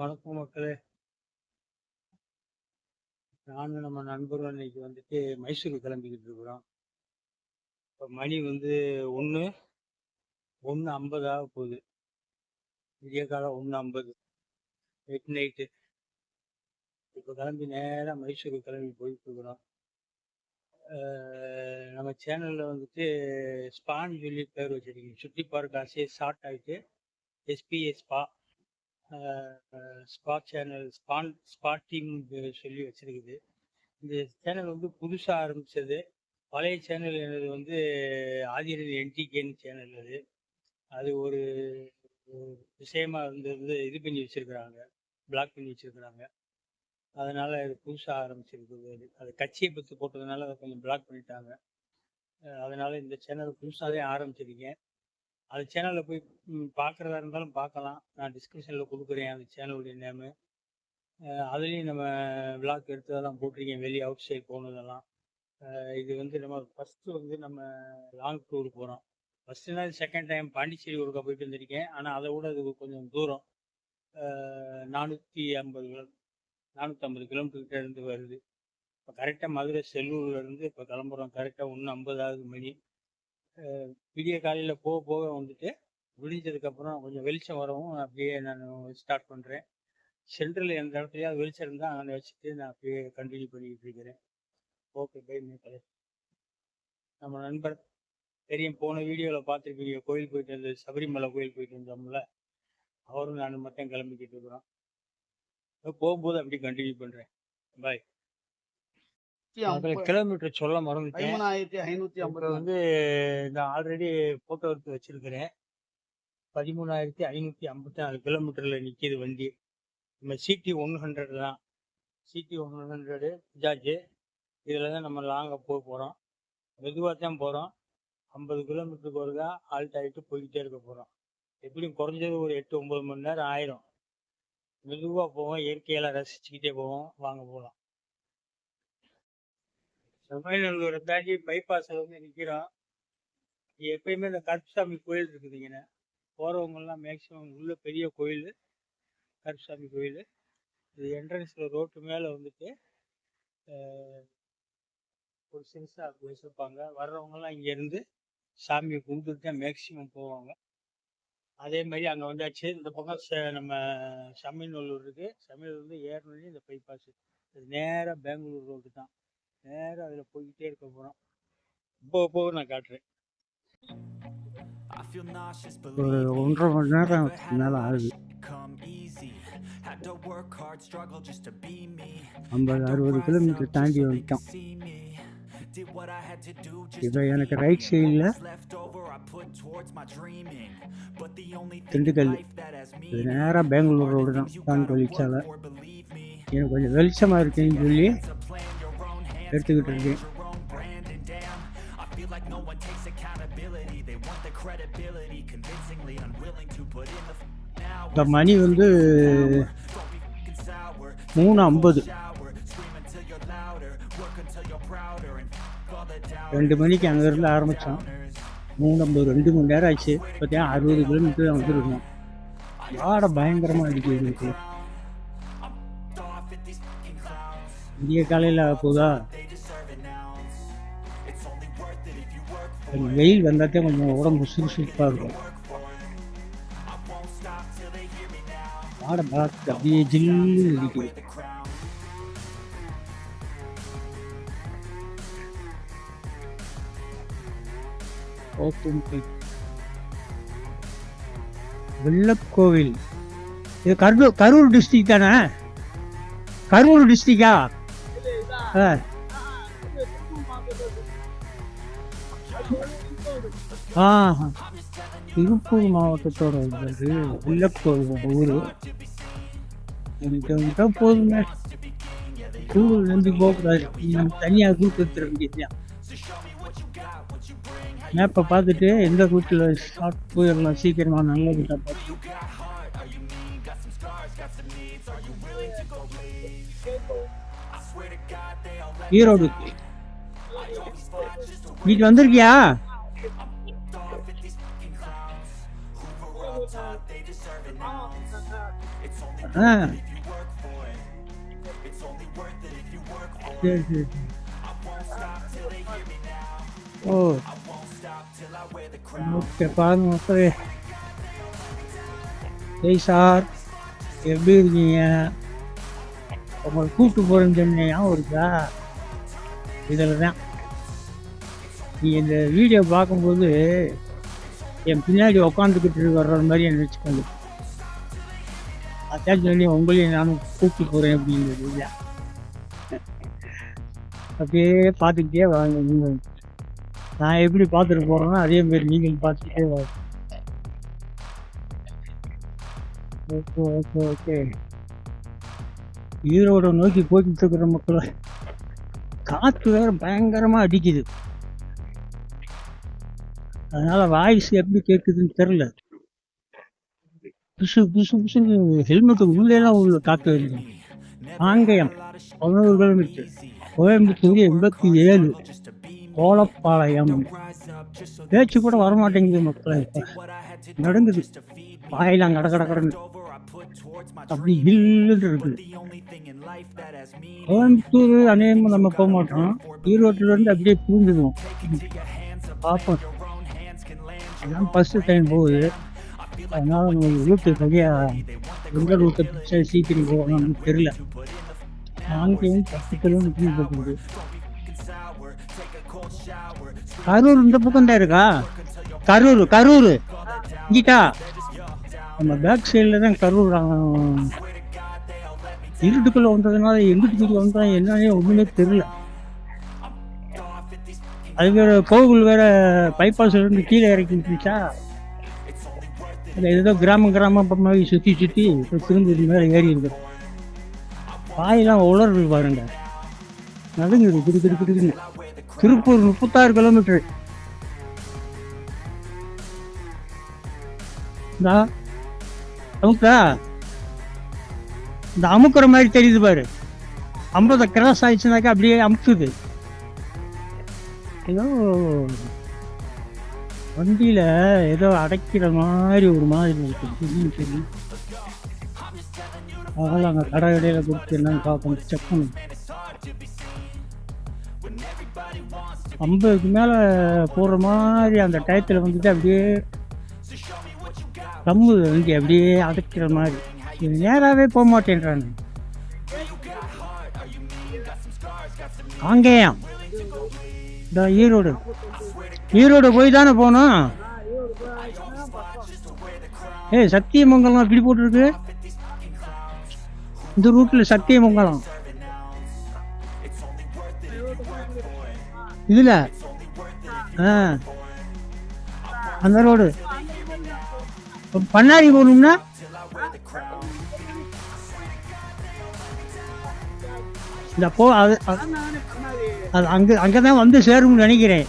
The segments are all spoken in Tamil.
வணக்கம் மக்களே. நானும் நம்ம நண்பரும் இன்னைக்கு வந்துட்டு மைசூருக்கு கிளம்பிக்கிட்டு இருக்கிறோம். இப்போ மணி வந்து ஒன்று ஒன்று ஐம்பது ஆக போகுது. விடிய காலம் ஒன்று ஐம்பது. மிட் நைட்டு இப்போ கிளம்பி நேராக மைசூருக்கு கிளம்பி போயிட்டுருக்குறோம் நம்ம சேனலில் வந்துட்டு ஸ்பான்னு சொல்லி பேர் வச்சிருக்கீங்க சுற்றி பார்க்க ஆசையை ஷார்ட் ஆகிட்டு எஸ்பிஎஸ்பா ஸ்பாட் சேனல் ஸ்பான் ஸ்பாட் டீம் சொல்லி வச்சிருக்குது. இந்த சேனல் வந்து புதுசாக ஆரம்பித்தது பழைய சேனல் எனது வந்து ஆதிரன் என்டிகேன்னு சேனல் அது. அது ஒரு விஷயமா இருந்தது இது பண்ணி வச்சுருக்குறாங்க. பிளாக் பண்ணி வச்சுருக்குறாங்க. அதனால் இது புதுசாக ஆரம்பிச்சிருக்குது. அது அது கட்சியை பற்றி போட்டதுனால அதை கொஞ்சம் பிளாக் பண்ணிட்டாங்க. அதனால் இந்த சேனல் புதுசாகவே ஆரம்பிச்சிருக்கேன். அது சேனலில் போய் பார்க்குறதா இருந்தாலும் பார்க்கலாம் நான் டிஸ்கிரிப்ஷனில் கொடுக்குறேன் அந்த சேனலுடைய நேமு அதுலேயும் நம்ம விளாக் எடுத்ததெல்லாம் போட்டிருக்கேன். வெளியே அவுட் சைட் போனதெல்லாம். இது வந்து நம்ம ஃபஸ்ட்டு வந்து நம்ம லாங் டூர் போகிறோம் ஃபஸ்ட்டு நாள் செகண்ட் டைம் பாண்டிச்சேரி ஒருக்கா போயிட்டு வந்திருக்கேன். ஆனால் அதை விட அது கொஞ்சம் தூரம். நானூற்றி ஐம்பது நானூற்றம்பது கிலோமீட்டர்கிட்ட இருந்து வருது. இப்போ கரெக்டாக மதுரை செல்லூர்லேருந்து இப்போ கிளம்புறோம். கரெக்டாக ஒன்று ஐம்பதாவது மணி. விடிய காலையில் போக போக வந்துட்டு விடிஞ்சதுக்கப்புறம் கொஞ்சம் வெளிச்சம் வரவும் அப்படியே நான் ஸ்டார்ட் பண்ணுறேன் சென்ட்ரல் எந்த இடத்துலையாவது வெளிச்சம் இருந்தால் அங்கே வச்சுட்டு நான் அப்படியே கண்டினியூ பண்ணிக்கிட்டு இருக்கிறேன். ஓகே பை மேக்கலே நம்ம நண்பர் தெரியும் போன வீடியோவில் பார்த்துருக்கீங்க கோயில் போயிட்டு வந்து சபரிமலை கோயில் போயிட்டு வந்தோம்ல அவரும் நான் மட்டும் கிளம்பிக்கிட்டு இருக்கிறோம். போகும்போது அப்படியே கண்டினியூ பண்ணுறேன் பாய் கிலோமீட்டர் சொல்ல மறந்துட்டேன். ஐநூத்தி ஐம்பது வந்து நான் ஆல்ரெடி போட்டோ எடுத்து வச்சிருக்கிறேன். பதிமூணாயிரத்தி ஐநூற்றி ஐம்பத்தி நாலு கிலோமீட்டரில் நிற்கிது வண்டி. நம்ம சிடி ஒன் ஹண்ட்ரட் தான். சிடி ஒன் ஹண்ட்ரடு பஜாஜ் இதில் தான் நம்ம லாங்காக போக போகிறோம் மெதுவாக தான் போகிறோம் ஐம்பது கிலோமீட்டருக்கு ஒருக்கா ஆல்ட் ஆகிட்டு போய்கிட்டே இருக்க போகிறோம் எப்படியும் குறைஞ்சது ஒரு எட்டு ஒம்பது மணி நேரம் ஆயிரும். மெதுவாக போவோம் இயற்கையெல்லாம் ரசிச்சுக்கிட்டே போவோம் வாங்க போகலாம் செம்மைநல்லூரை தாண்டி பைபாஸில் வந்து நிற்கிறோம் எப்பயுமே இந்த கருப்புசாமி கோயில் இருக்குதுங்கண்ணே போகிறவங்கெல்லாம் மேக்ஸிமம் உள்ள பெரிய கோயில் கருப்புசாமி கோயில். இது என்ட்ரன்ஸில் ரோட்டு மேலே வந்துட்டு ஒரு சிறுசாக வச்சுருப்பாங்க. வர்றவங்கெல்லாம் இங்கேருந்து சாமியை கும்பிட்டு தான் மேக்ஸிமம் போவாங்க. அதே மாதிரி அங்கே வந்தாச்சு. இந்த பக்கம் நம்ம சமயநல்லூர் இருக்குது சமயநல்லூர் வந்து ஏறணும்னு இந்த பைபாஸ் இது நேராக பெங்களூர் ரோடு தான். நேராக அதில் போய்கிட்டே இருக்க போகிறோம் போக போக நான் காட்டுறேன் I feel nauseous, ஒரு believe me. ஒன்றரை மணி நேரம் Never had மேலே a ஆகுது life come easy. Had to work hard, struggle just to be me. ஐம்பது Had to அறுபது rise கிலோமீட்டர் up தாண்டி just so they வந்துட்டோம் could see me. Did what I had to do just இப்போ to எனக்கு be ரைட் me. சைடில் What was left over, I put towards my dreaming. But the only thing in Dindigul life that has இது meaning நேராக பெங்களூர் are the ரோடு தான் things you தான் gotta தொழிற்சாலை work for, believe me. எனக்கு கொஞ்சம் வெளிச்சமாக இருக்குன்னு சொல்லி எடுத்துக்கிட்டு create இருக்கேன் your own brand and damn, I feel like no one takes accountability. They want the credibility, convincingly unwilling to put in the f- இந்த hours. மணி வந்து Don't be fucking sour. மூணு ஐம்பது Shower, scream until you're louder, work until you're prouder, and f- all the doubters. ரெண்டு மணிக்கு அங்கேருந்து ஆரம்பித்தோம் மூணு ஐம்பது ரெண்டு மணி நேரம் ஆச்சு பார்த்தீங்கன்னா அறுபது கிலோமீட்டர் தான் வந்துருக்கோம் வாட பயங்கரமாக அடிக்குது you காலையில் போதா? கொஞ்சம் வெயில் வந்தாத்தே கொஞ்சம் உடம்பு சுறுசுறுப்பாக இருக்கும். work பார்த்து அப்படியே ஜில்லுன்னு அடிக்குது. வெள்ளக்கோவில். இது கரூர் கரூர் டிஸ்ட்ரிக் தானே? கரூர் டிஸ்ட்ரிக்டா ஆ. திருப்பூர் மாவட்டத்தோட இது வெள்ளக்கோவில் ஊர். எனக்கு போதுங்க கூகுள்லேருந்து போகக்கூடாது. நம்ம தனியாக ரூட் எடுத்துட வேண்டியதுதான் மேப்பை பார்த்துட்டு எந்த கூட்டில் ஸ்டார்ட் போயிடலாம். சீக்கிரமாக நல்ல ரூட்டாக பார்த்து. Stop till I சரி சரி ஓ. ஓகே பாருங்க மக்களே. ஜெய் சார் எப்படி இருக்கீங்க? உங்களை கூப்பிட்டு போகிறேன்னு சொன்னேன் ஞாபகம் இருக்கா? இதில் தான் நீ இந்த வீடியோ பார்க்கும்போது என் பின்னாடி உக்காந்துக்கிட்டு வர்ற மாதிரி என்ன வச்சுக்கோங்க. அதான் சொல்லி உங்களையும் நானும் கூப்பிட்டு போகிறேன் அப்படிங்கிறது இல்லை. அப்படியே பார்த்துக்கிட்டே வாங்க நீங்கள். நான் எப்படி பார்த்துட்டு போகிறேன்னா அதே மாதிரி நீங்கள் பார்த்துக்கிட்டே வாங்க. Okay okay okay. ஈரோட நோக்கி போய்கிட்டு இருக்கிற மக்களை. காற்று வேற பயங்கரமாக அடிக்குது. அதனால வாய்ஸ் எப்படி கேட்குதுன்னு தெரில புசு புசு புசுன்னு ஹெல்மெட்டு உள்ளேலாம் உள்ள காற்று வருது. ஆங்கயம் பதினோரு கிலோமீட்டர். கோயம்புத்தூர் எண்பத்தி ஏழு. கோலப்பாளையம். பேச்சு கூட வரமாட்டேங்குது மக்களை. இப்போ நடங்குது வாயெல்லாம் கட கட கடன்னு. அப்படி இல்லைன்னு இருக்குது கோயம்புத்தூர் அநேகமாக நம்ம போக மாட்டோம். ஈரோட்டில் இருந்து அப்படியே பூந்துடுவோம் பார்ப்போம் அதான் ஃபஸ்ட்டு டைம் போகுது. அதனால நம்ம ரூட்டு சரியாக எந்த ரூட்டை பிடிச்சா சீக்கிரம் போகணும்னு தெரியல. அங்கேயும் பத்து கிலோமீட்டர் போகுது கரூர் இந்த பக்கம் தான் இருக்கா? கரூர் கரூர். இங்கிட்டா? நம்ம பேக் சைடில் தான் கரூர் இருட்டுக்குள்ளே வந்ததுனால எங்கிட்டு தூக்கி வந்தால் என்னன்னே ஒன்றுமே தெரில அது வேறு கோவில் வேறு பைபாஸ்லேருந்து கீழே இறக்கி விட்டுருச்சா? ஏதோ கிராமம் கிராமம் மாதிரி சுற்றி சுற்றி இப்போ திரும்ப மேலே ஏறி இருக்கு. பாயெல்லாம் உலர்வு பாருங்க. நடுங்குது கிடு கிடு கிடுன்னு. திருப்பூர் முப்பத்தாறு கிலோமீட்டர் தான் அமுக்கா? இந்த அமுக்குற மாதிரி தெரியுது பாரு. ஐம்பது கிராஸ் ஆயிடுச்சுனாக்கா அப்படியே அமுக்குது. ஏதோ வண்டியில் ஏதோ அடைக்கிற மாதிரி ஒரு மாதிரி இருக்குது திடீர்னு தெரியும் அதனால் அங்கே கடை கடையில் கொடுத்து என்னன்னு பார்க்கணும் செக் பண்ணணும் ஐம்பதுக்கு மேலே போடுற மாதிரி அந்த டயத்தில் வந்துட்டு அப்படியே கம்பு இங்கே அப்படியே அடைக்கிற மாதிரி. இது நேராகவே போக மாட்டேன்றாங்க காங்கேயம். இந்த ஈரோடு. ஈரோடு போய் தானே போகணும்? ஏய் சத்தியமங்கலம் இப்படி போட்டிருக்கு? இந்த ரூட்டில் சத்தியமங்கலம். இதில்? ஆ. அந்த ரோடு. பண்ணாரி போகணும்னா இந்த போ அது அது- அங்கே அங்கே தான் வந்து சேரும்னு நினைக்கிறேன்.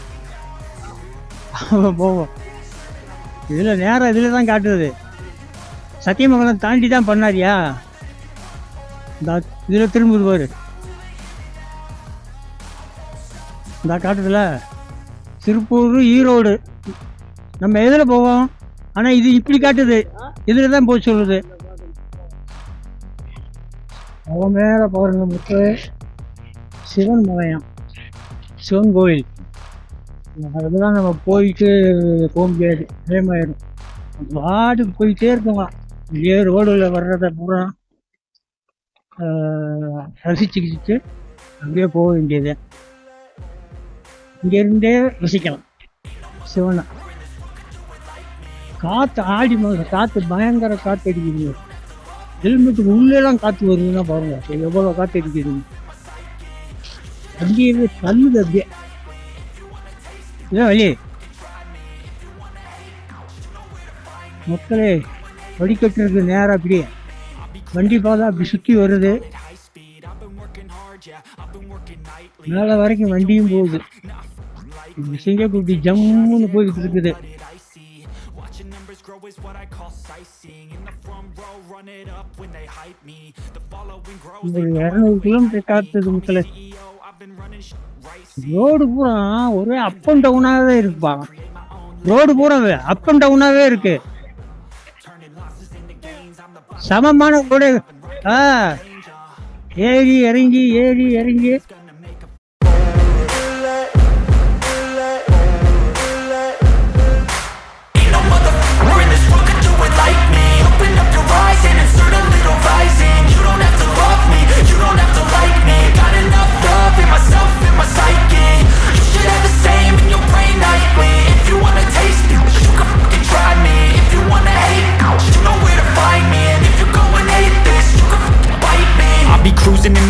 போவோம் இதில் நேரம் இதில் தான் காட்டுது. சத்தியமங்கலம் தாண்டி தான் பண்ணாரியா? இந்த இதில் திரும்புது பாரு. இந்த காட்டுதுல. திருப்பூர் ஈரோடு. நம்ம எதில் போவோம்? ஆனால் இது இப்படி காட்டுது. இதில் தான் போய் சொல்லுது. அவன் மேலே பாருங்க முத்து. சிவன் மலையம். சிவன் கோயில். அதெல்லாம் நம்ம போயிட்டு போக முடியாது. நேமாயிடும் பாட்டுக்கு போயிட்டே இருக்கோங்க இதே ரோடில் வர்றத பூரா ரசிச்சுக்கிட்டு அப்படியே போக வேண்டியது. இங்கேருந்தே ரசிக்கலாம். சிவனை. காற்று ஆடி மாதம் காற்று பயங்கர காற்று அடிக்குதுங்க ஹெல்மெட்டுக்கு உள்ளேலாம் காற்று வருதுன்னா பாருங்க. எவ்வளோ காற்று அடிக்குதுங்க அப்படியே தள்ளுது அப்படியே. இல்லை வழி மக்களே வடிகட்டுறது நேரம் அப்படியே வண்டி பாதை அப்படி சுற்றி வருது. மேலே வரைக்கும் வண்டியும் போகுது. இப்படி ஜம்முன்னு போயிட்டு இருக்குது. Numbers grow is what I call sightseeing. In the front row, run it up when they hype me. The following grows. Road பூரா ஒரே அப் அண்ட் டவுனாகவே இருக்குப்பா ரோடு பூரா அப் அண்ட் டவுனாகவே இருக்கு சமமான ரோடு ஆ ஏறி இறங்கி ஏறி இறங்கி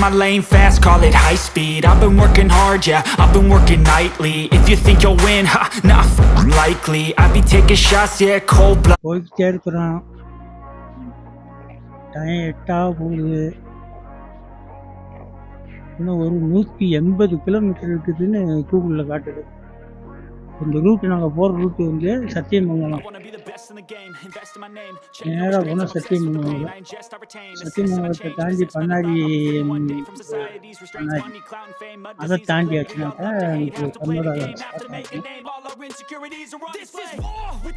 my lane fast, call it high speed I've been working hard, yeah, I've been working nightly If you think you'll win, ha, not fucking likely I be taking shots, yeah, cold blood போய்கிட்டே இருக்கிறோம் டைம் எட்டா போகுது இன்னும் ஒரு நூற்றி எண்பது கிலோமீட்டர் இருக்குதுன்னு கூகுளில் காட்டுது இந்த ரூட் நாங்கள் போகிற ரூட்டு வந்து சத்தியமங்கலம் நேரா போனா சத்தியமங்கலம். சத்தியமங்கலத்தை தாண்டி பண்ணாரி பண்ணாரி. அதை தாண்டியாச்சுனாக்கா எனக்கு கர்நாடகா ஸ்டார்ட் ஆகும்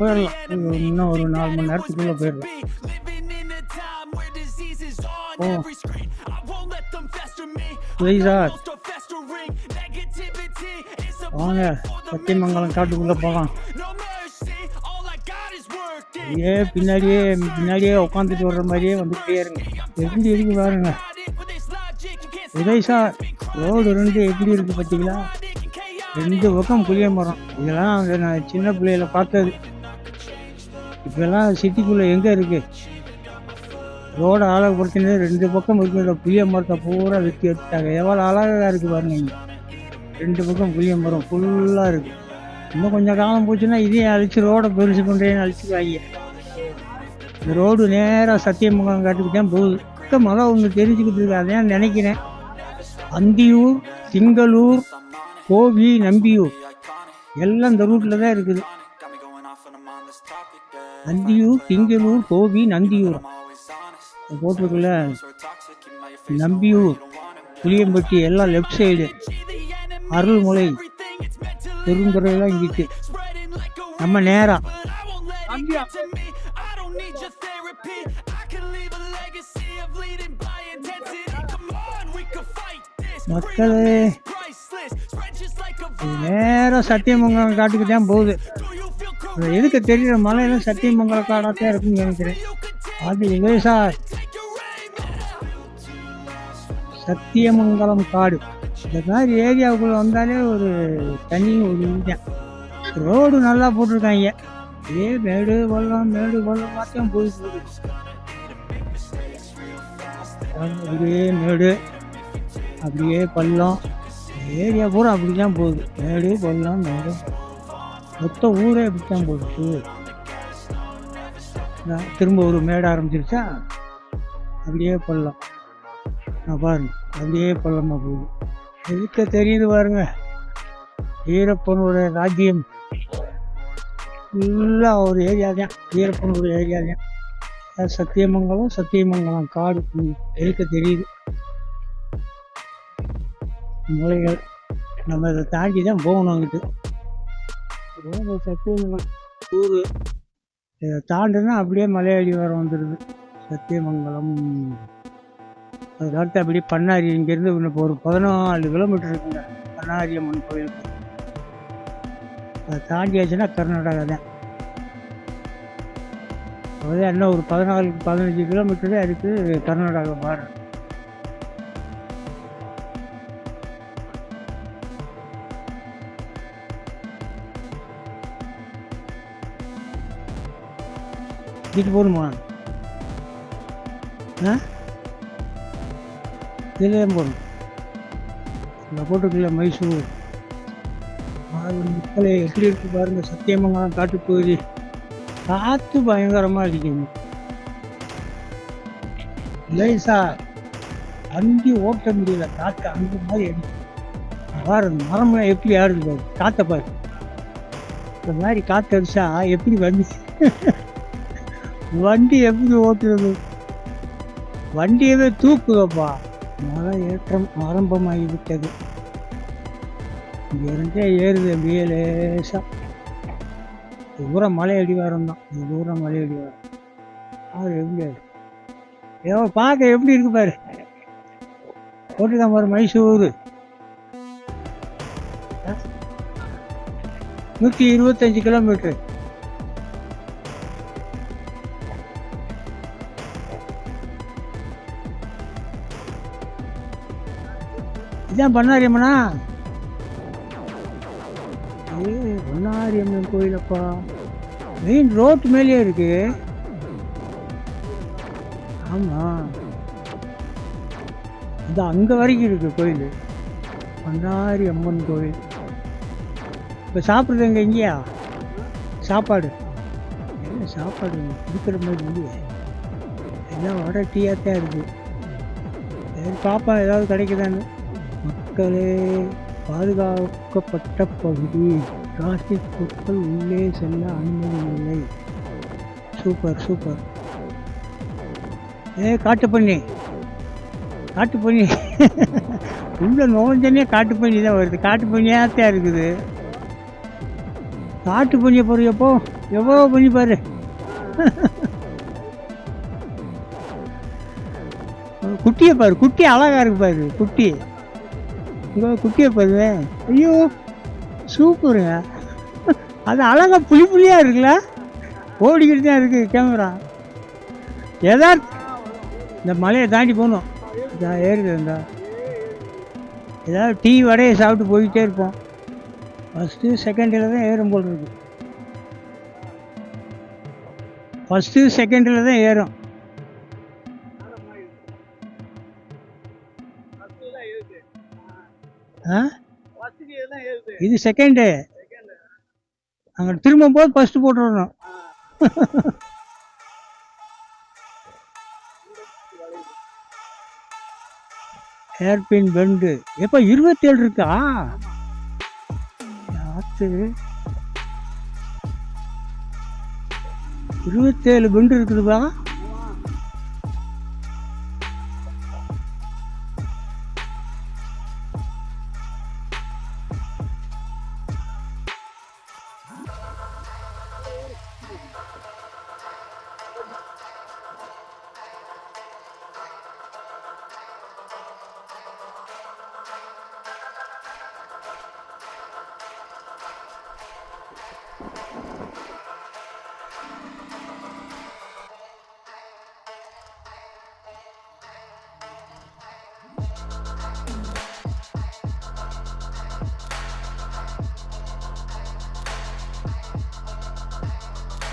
போயிடலாம் இன்னும் ஒரு நாலு மணி நேரத்துக்குள்ளே போயிடலாம் ஓ வாங்க சத்தியமங்கலம் காட்டுக்குள்ளே போகலாம் ஏ பின்னாடியே பின்னாடியே உட்காந்துட்டு வர்ற மாதிரியே வந்துக்கிட்டே இருங்க. எப்படி இருக்கு பாருங்க. உதய் சார் ரோடு ரெண்டு எப்படி இருக்கு பார்த்தீங்களா? ரெண்டு பக்கம் புளிய மரம். இதெல்லாம் அந்த நான் சின்ன பிள்ளையில பார்த்தது. இப்பெல்லாம் சிட்டிக்குள்ளே எங்கே இருக்கு? ரோடை பிரச்சனை ரெண்டு பக்கம் இருக்கிற புளிய மரத்தை பூரா வெட்டி எடுத்துட்டாங்க. எவ்வளோ அழகாக இருக்கு பாருங்க ரெண்டு பக்கம் புளிய மரம் ஃபுல்லாக இருக்குது இன்னும் கொஞ்சம் காலம் போச்சுன்னா இதையும் அழிச்சு ரோடை பெருசு பண்ணுறேன்னு அழிச்சுக்காங்க இந்த ரோடு நேராக சத்தியமங்கலம் காட்டுக்கு தான் போகுது. இப்போ ஒன்று தெரிஞ்சுக்கிட்டு இருக்காதுன்னு நினைக்கிறேன். அந்தியூர் திங்களூர் கோவி நம்பியூர். எல்லாம் இந்த ரூட்டில் தான் இருக்குது. நந்தியூர் திங்களூர் கோவி நந்தியூர். போட்டிருக்குல்ல நம்பியூர் புளியம்பட்டி எல்லாம் லெஃப்ட் சைடு அருள்முலை பெருந்துறையெல்லாம் இங்கிட்டு. நம்ம நேரா. மக்களே இது நேரா சத்தியமங்கலம் காட்டுக்கு தான் போகுது. எதுக்கு தெரியுற மலையெல்லாம் சத்தியமங்கலம் காடாத்தான் இருக்குன்னு நினைக்கிறேன். அது இல்லை சார். சத்தியமங்கலம் காடு. இந்த மாதிரி ஏரியாவுக்குள்ளே வந்தாலே ஒரு தனி ஒரு இதுதான். ரோடு நல்லா போட்டிருக்காங்க. இதே மேடு பள்ளம் மேடு பள்ளம் மாத்திரம் போயிட்டு அப்படியே மேடு அப்படியே பள்ளம். ஏரியா பூரா அப்படி தான் போகுது. மேடு பள்ளம் மேடு. மொத்த ஊரே அப்படி தான் போகுது திரும்ப ஒரு மேடு ஆரம்பிச்சிருச்சா? அப்படியே பள்ளம். நான் பாருங்க அப்படியே பள்ளமாக போகுது. எதுக்க தெரியுது பாருங்க. வீரப்பனுடைய ராஜ்யம். ஃபுல்லாக ஒரு ஏரியா தான். வீரப்பனுடைய ஏரியா தான். சத்தியமங்கலம் சத்தியமங்கலம் காடு. எதுக்க தெரியுது. மலைகள். நம்ம இதை தாண்டி தான் போகணும் அங்கிட்டு. சத்தியமங்கலம். ஊர். இதை தாண்டுனா அப்படியே மலையடி வர வந்துடுது. சத்தியமங்கலம். அதுக்கு அடுத்து அப்படியே பண்ணாரி. இங்கேருந்து இப்போ ஒரு பதினாலு கிலோமீட்டர் இருக்குங்க. பண்ணாரி அம்மன் கோயிலுக்கு. அதை தாண்டியாச்சுன்னா கர்நாடகா தான். அதாவது இன்னும் ஒரு பதினாலு பதினஞ்சு கிலோமீட்டர் தான் இருக்குது கர்நாடகா பாரு வீட்டு போகணுமா? ஆ? இதில் போகணும் இந்த போட்டுக்குள்ள மைசூர். மக்களை மக்களே எப்படி இருக்கு பாருங்க சத்தியமங்கலம் காட்டுப்பகுதி காற்று பயங்கரமாக அடிக்குது. லேசா அங்கி ஓட்ட முடியல. காற்று அந்த மாதிரி அடிக்கும் பாரு மரம்லாம் எப்படி ஆடுது பாரு. காற்றை பாரு. இந்த மாதிரி காற்று அடிச்சா எப்படி வண்டி வண்டி எப்படி ஓட்டுறது? வண்டியவே தூக்குதப்பா. மழை ஏற்றம் ஆரம்பமாகிவிட்டது. விட்டது ஏறுது அப்படியே லேசாக இது மலை அடிவாரம் தான். இது மலை அடிவாரம். அது எப்படி அது ஏதோ பார்க்க எப்படி இருக்கு பாரு. போட்டுதான் பாரு மைசூர். நூற்றி இருபத்தஞ்சு கிலோமீட்டர். இதான் பண்ணாரியம்மனா? ஏ பொன்னாரியம்மன் கோயிலப்பா. மெயின் ரோட்டு மேலேயே இருக்கு. ஆமாம் இது அங்கே வரைக்கும் இருக்கு கோயில். பண்ணாரி அம்மன் கோயில். இப்போ சாப்பிட்றது எங்கே இங்கேயா? சாப்பாடு. என்ன சாப்பாடு? கொடுக்குற மாதிரி இல்லையே. எல்லாம் வர டீயாக தான் இருக்குது சரி பாப்பா ஏதாவது கிடைக்குதான்னு. மக்களே பாதுகாக்கப்பட்ட பகுதி. பிளாஸ்டிக் பொருட்கள் உள்ளே செல்ல அனுமதி இல்லை சூப்பர் சூப்பர். ஏ காட்டு பண்ணி காட்டு பண்ணி உள்ள நுழைஞ்சனே காட்டு பண்ணி தான் வருது. காட்டு பண்ணியாத்தான் இருக்குது. காட்டு பண்ணியை பாரு எப்போ? எவ்வளோ பண்ணி பாரு. குட்டியை பாரு. குட்டி அழகாக இருக்கு பாரு. குட்டி. இப்போ குட்டியை பாருங்க ஐயோ சூப்பருங்க. அது அழகா புளி புளியாக இருக்குல்ல? ஓடிக்கிட்டு தான் இருக்குது கேமரா. எதா இந்த மலையை தாண்டி போகணும். இதான் ஏறுது இந்த. ஏதாவது டீ வடையை சாப்பிட்டு போய்கிட்டே இருப்போம். ஃபஸ்ட்டு செகண்டில் தான் ஏறும் போல் இருக்கு. ஃபஸ்ட்டு செகண்டில் தான் ஏறும். இது செகண்டு அங்கே திரும்பும் போது ஃபஸ்ட்டு போட்டுடணும் ஹேர்பின் பெண்டு எப்போ இருபத்தேழு இருக்கா? ஆத்து இருபத்தேழு பெண்டு இருக்குதுப்பா.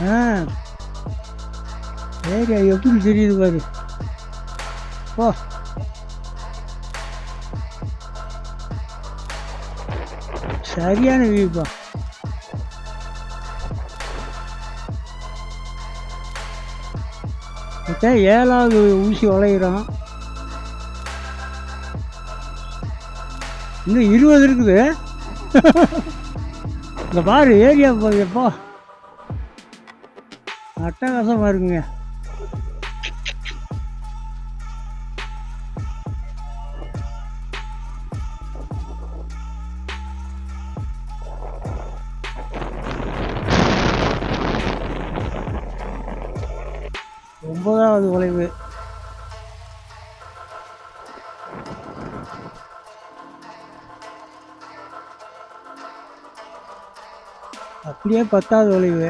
ஆ. ஏரியா எப்படி தெரியுது பாரு. ஓ சரியான வியூப்பா இப்போ ஏழாவது ஊசி உழையிறோம் இன்னும் இருபது இருக்குது. இந்த பாரு ஏரியா போகுதுப்பா அட்டகாசமாக இருக்குங்க ஒன்பதாவது வளைவு. அப்படியே பத்தாவது வளைவு.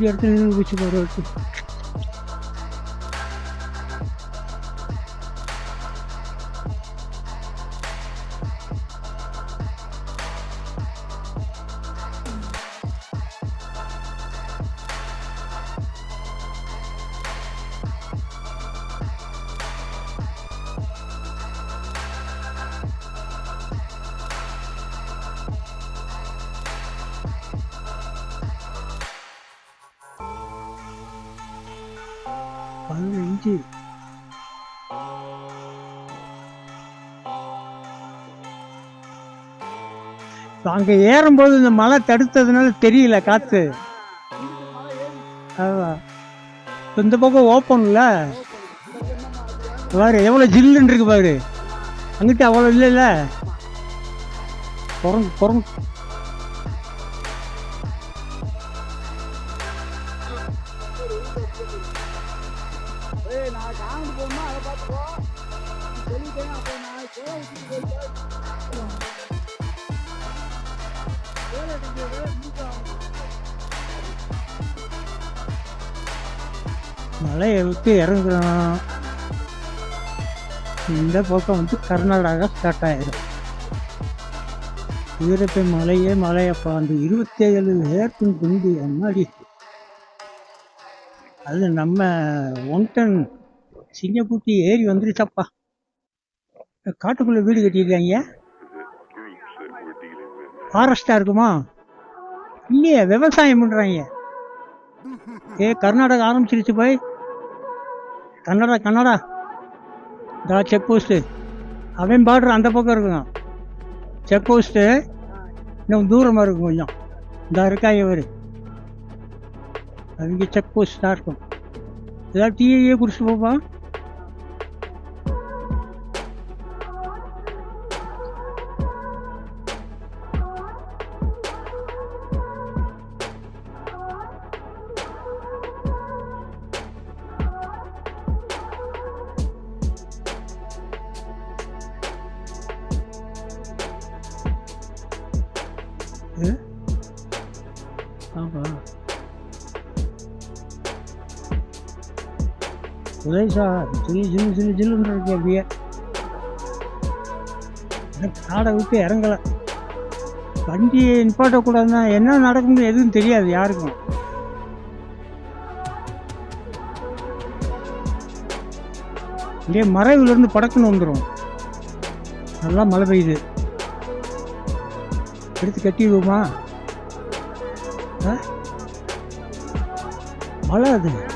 Gerçekten bu çıkar olsun. அங்கே ஏறும்போது இந்த மலை தடுத்ததுனால தெரியல காற்று அதுதான் இந்த பக்கம் ஓப்பனில் பாரு எவ்வளோ ஜில்லுன்னு இருக்கு பாரு. அங்கிட்ட அவ்வளோ இல்லைல்ல. குரங்கு குரங்கு மலையை விட்டு இறங்குறோம் இந்த பக்கம் வந்து கர்நாடகா ஸ்டார்ட் ஆயிடும் வீரப்பை மலையே மலையப்பா. அந்த இருபத்தேழு ஏற்கும் குண்டு அம்மாடி. அது நம்ம ஒன்டன் சிங்கக்குட்டி ஏறி வந்துருச்சப்பா. காட்டுக்குள்ளே வீடு கட்டியிருக்காங்க. ஃபாரஸ்டாக இருக்குமா? இல்லையே விவசாயம் பண்ணுறாங்க ஏ கர்நாடகா ஆரம்பிச்சிருச்சு போய். கன்னடா கன்னடா. இதா செக் போஸ்ட்டு அவன் பார்டர் அந்த பக்கம் இருக்குங்க செக் போஸ்ட்டு இன்னும் தூரமாக இருக்கும் கொஞ்சம். இந்த இருக்கா இவர்? அவங்க செக் போஸ்ட் தான் இருக்கும். ஏதாவது டீயே குடிச்சிட்டு போப்பான் சார் ஜில்லு ஜில்லு ஜில்லு ஜில்லுன்னு இருக்கு அப்படியே. காடை விட்டு இறங்கலை. வண்டியை நிப்பாட்டக்கூடாதுன்னா என்ன நடக்கும்னு எதுவும் தெரியாது யாருக்கும். அப்படியே மறைவுலேருந்து படக்குன்னு வந்துடும் நல்லா மழை பெய்யுது. எடுத்து கட்டிடுவோமா ஆ? மழை அது.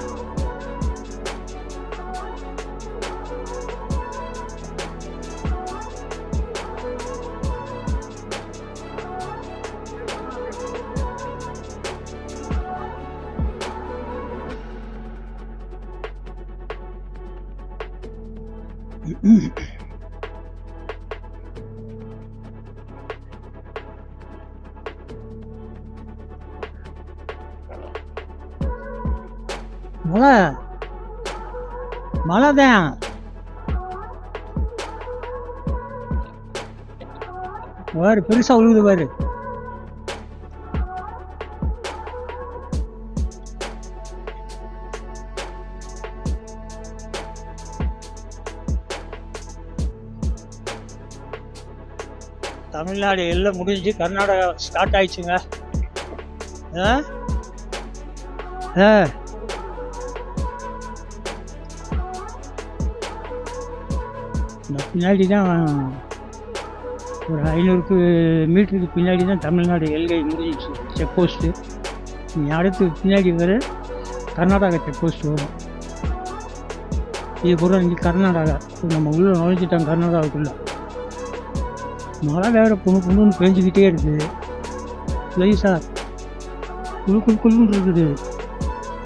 மழை தான் பாரு பெருசா உழுகுது பாரு. தமிழ்நாடு எல்லாம் முடிஞ்சு கர்நாடகா ஸ்டார்ட் ஆயிடுச்சுங்க. ஆ? ஆ. பின்னாடி தான் ஒரு ஐநூறுக்கு மீட்டருக்கு பின்னாடி தான் தமிழ்நாடு எல்கை முடிஞ்சிச்சு. செக் போஸ்ட்டு நீ அடுத்து பின்னாடி வர கர்நாடகா செக் போஸ்ட் வரும். இது கூட இங்கே கர்நாடகா. நம்ம உள்ளே நுழைஞ்சிட்டோம் கர்நாடகாவுக்குள்ளே. மழை வேறு பொண்ணு பொண்ணுன்னு பெஞ்சிக்கிட்டே இருக்குது லைஸாக குழு குழு குழுன்னு இருக்குது.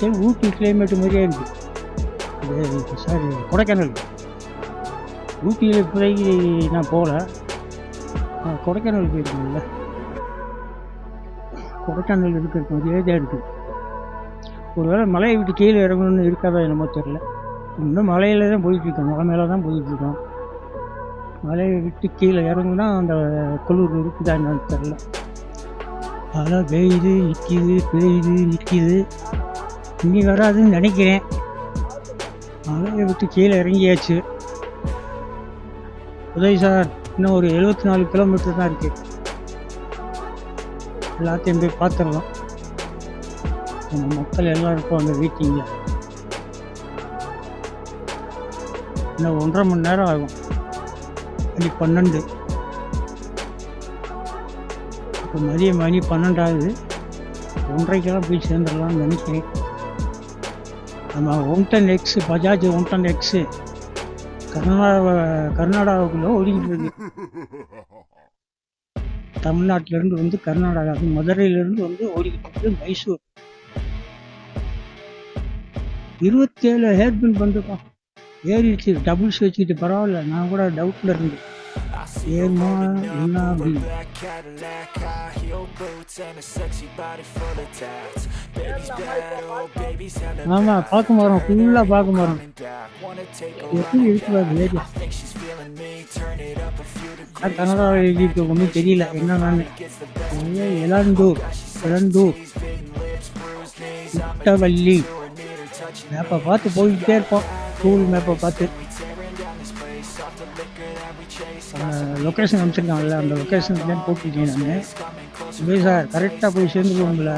ஏன் ஊட்டி கிளைமேட்டு மாதிரியே இருக்குது சார் சாரி கொடைக்கானல். ஊட்டியில் இப்போதைக்கு நான் போகல. நான் கொடைக்கானல் போயிருக்கேன்ல. கொடைக்கானல் இருக்கிற மாதிரியே தான் இருக்குது ஒருவேளை மலையை விட்டு கீழே இறங்கணும்னு இருக்காதா என்னமோ தெரில இன்னும் மலையில் தான் போயிட்டுருக்கோம். மலை மேலே தான் போயிட்டுருக்கோம். மலையை விட்டு கீழே இறங்குனா அந்த குளிர் இருக்குதா என்னன்னு தெரில அதெல்லாம் பெய்யுது நிற்கிது பெய்யுது நிற்கிது இனி வராதுன்னு நினைக்கிறேன். மலையை விட்டு கீழே இறங்கியாச்சு. உதவி சார் இன்னும் ஒரு எழுபத்தி நாலு கிலோமீட்டர் தான் இருக்கு. எல்லாத்தையும் போய் பார்த்துடலாம் நம்ம மக்கள் எல்லாருக்கும் அந்த வீட்டிங்கில் இன்னும் ஒன்றரை மணி நேரம் ஆகும். மணி பன்னெண்டு. இப்போ மதியம் மணி பன்னெண்டாவது ஒன்றரைக்கெல்லாம் போய் சேர்ந்துடலாம்னு நினைக்கிறேன். நம்ம one ton x Bajaj one ton x Karnataka கர்நாடகாவுக்குள்ள ஓடிக்கிட்டு இருக்கு. தமிழ்நாட்டிலேருந்து வந்து கர்நாடகா மதுரையிலேருந்து வந்து ஓடிக்கிட்டு இருக்குது மைசூர். இருபத்தேழு ஹேர்பின் பண்ணிருக்கோம் ஏறிடுச்சு டபுள்ஸ் வச்சுக்கிட்டு பரவாயில்ல நான் கூட டவுட்டில் இருந்தேன். ஏறுமா என்ன அப்படி Black Cadillac, high heel boots, and a sexy body full of tats. Baby's bad, oh baby's hella ஆமாம் பார்க்க போகிறோம் ஃபுல்லாக பார்க்க a எப்படி இருக்கு பாரு area think she's feeling me. Turn it up a few degrees. நான் கன்னடாவில் எழுதிட்டு ஒன்றும் தெரியல முட்டவள்ளி or need her touching. மேப்பை பார்த்து போய்கிட்டே இருப்போம் கூகுள் மேப்பை பார்த்து அந்த லொக்கேஷன் அனுப்பிச்சிருக்காங்கல்ல அந்த லொக்கேஷன் தான் போட்டுருக்கேன் நான். இல்லை சார் கரெக்டாக போய் சேர்ந்துருவோம்ல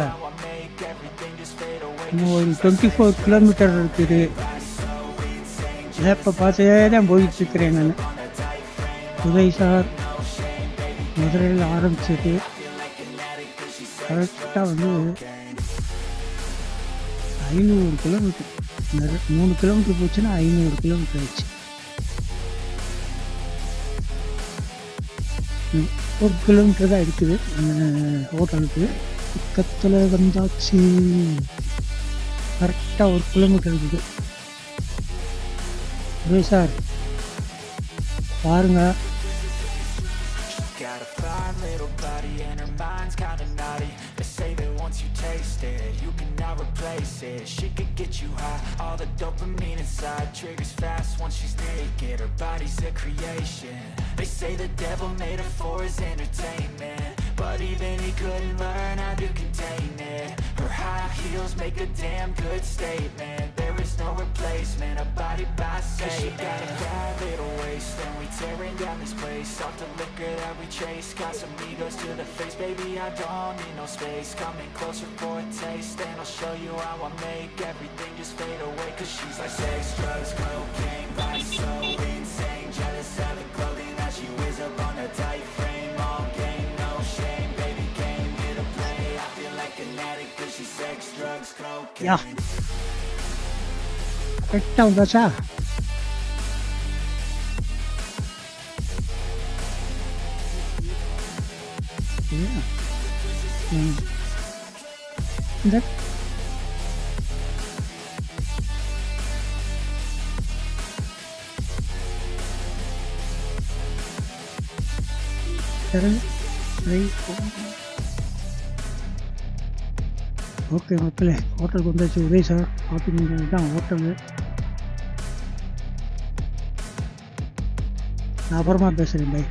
இன்னும் ஒரு டுவெண்ட்டி ஃபோர் கிலோமீட்டர் இருக்குது. மேப்பை பார்த்தே தான் போயிட்டு இருக்கிறேன் நான். உதய் சார் மதுரையில் ஆரம்பிச்சது. கரெக்டாக வந்து ஐநூறு கிலோமீட்டர் மூணு கிலோமீட்டர் போச்சுன்னா ஐநூறு கிலோமீட்டர் ஆச்சு. ஒரு கிலோமீட்டர் தான் இருக்குது ஹோட்டலுக்கு பக்கத்தில் வந்தாச்சு கரெக்டாக ஒரு கிலோமீட்டர் இருக்குது உதய் சார் பாருங்க Got a fine little body and her mind's kinda naughty They say that once you taste it, you cannot replace it. She could get you high, all the dopamine inside Triggers fast once she's naked, her body's a creation. They say the devil made her for his entertainment. But even he couldn't learn how to contain it. Her high heels make a damn good statement. There is no replacement, a body by Satan she got a bad little waist and we tearing down this place. Off the liquor that we chase Got some egos to the face, baby I don't need no space. Coming closer for a taste and I'll show you how I make Everything just fade away. Cause she's like sex, drugs, cocaine Body so insane, jealous of the clothing that she wears up on a tight frame. All game, no shame, baby came here to play. I feel like an addict cause she's sex, drugs, cocaine yeah கரெக்டாக வந்தாச்சா Yeah. ம். இந்த இறங்கு. ரைட். ஓகே மக்களே ஹோட்டலுக்கு வந்தாச்சு உதய் சார். பார்த்துக்கிங்க தான் ஹோட்டலு. நான் அப்புறமா பேசுகிறேன் பை